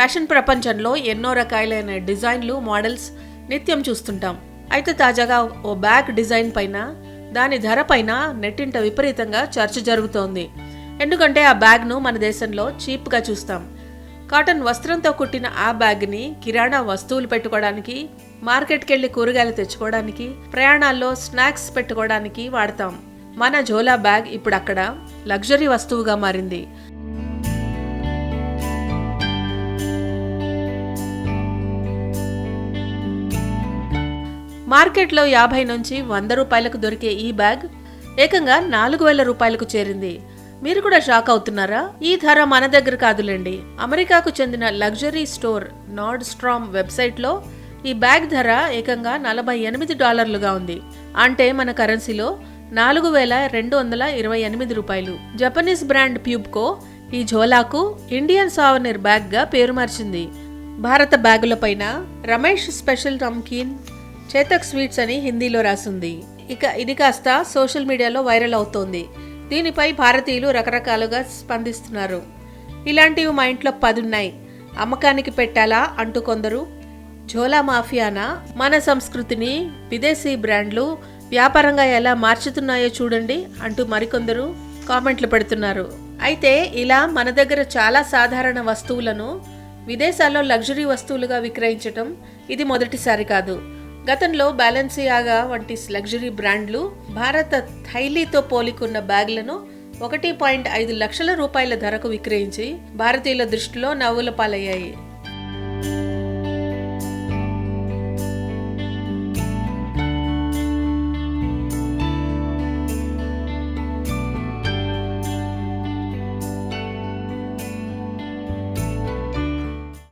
Fashion ప్రపంచంలో ఎన్నో రకాలైన డిజైన్లు మోడల్స్ నిత్యం చూస్తుంటాం. అయితే తాజాగా ఓ బ్యాగ్ డిజైన్ పైన దాని ధర పైన నెట్టింట విపరీతంగా చర్చ జరుగుతోంది. ఎందుకంటే ఆ బ్యాగ్ను మన దేశంలో చీప్గా చూస్తాం. కాటన్ వస్త్రంతో కుట్టిన ఆ బ్యాగ్ని కిరాణా వస్తువులు పెట్టుకోవడానికి మార్కెట్కి వెళ్ళి కూరగాయలు తెచ్చుకోవడానికి ప్రయాణాల్లో స్నాక్స్ పెట్టుకోవడానికి వాడతాం. మన జోలా బ్యాగ్ ఇప్పుడు అక్కడ లగ్జరీ వస్తువుగా మారింది. మార్కెట్లో యాభై నుంచి వంద రూపాయలకు దొరికే ఈ బ్యాగ్ ఏకంగా నాలుగు వేల రూపాయలకు చేరింది. మీరు కూడా షాక్ అవుతున్నారా? ఈ ధర మన దగ్గర కాదులేండి. అమెరికాకు చెందిన లగ్జరీ స్టోర్ నార్డ్ స్ట్రామ్ వెబ్సైట్లో ఈ బ్యాగ్ ధర ఏకంగా నలభై ఎనిమిది డాలర్లుగా ఉంది. అంటే మన కరెన్సీలో నాలుగు వేల రెండు వందల ఇరవై ఎనిమిది రూపాయలు. జపనీస్ బ్రాండ్ ప్యూబ్కో ఈ జోలాకు ఇండియన్ సావనీర్ బ్యాగ్గా పేరు మార్చింది. భారత బ్యాగులపైన రమేష్ స్పెషల్ నమ్కీన్ చేతక్ స్వీట్స్ అని హిందీలో రాసింది. ఇక ఇది కాస్త సోషల్ మీడియాలో వైరల్ అవుతోంది. దీనిపై భారతీయులు రకరకాలుగా స్పందిస్తున్నారు. ఇలాంటివి మా ఇంట్లో పదున్నాయి. అమ్మకానికి పెట్టాలా అంటూ కొందరు ఝోలా మాఫియానా? మన సంస్కృతిని విదేశీ బ్రాండ్లు వ్యాపారంగా ఎలా మార్చుతున్నాయో చూడండి అంటూ మరికొందరు కామెంట్లు పెడుతున్నారు. అయితే ఇలా మన దగ్గర చాలా సాధారణ వస్తువులను విదేశాల్లో లగ్జరీ వస్తువులుగా విక్రయించటం ఇది మొదటిసారి కాదు. గతంలో బ్యాలెన్సియాగా వంటి లగ్జరీ బ్రాండ్లు భారత థైలీతో పోలికున్న బ్యాగ్లను ఒకటి పాయింట్ ఐదు లక్షల రూపాయల ధరకు విక్రయించి భారతీయుల దృష్టిలో నవ్వుల పాలయ్యాయి.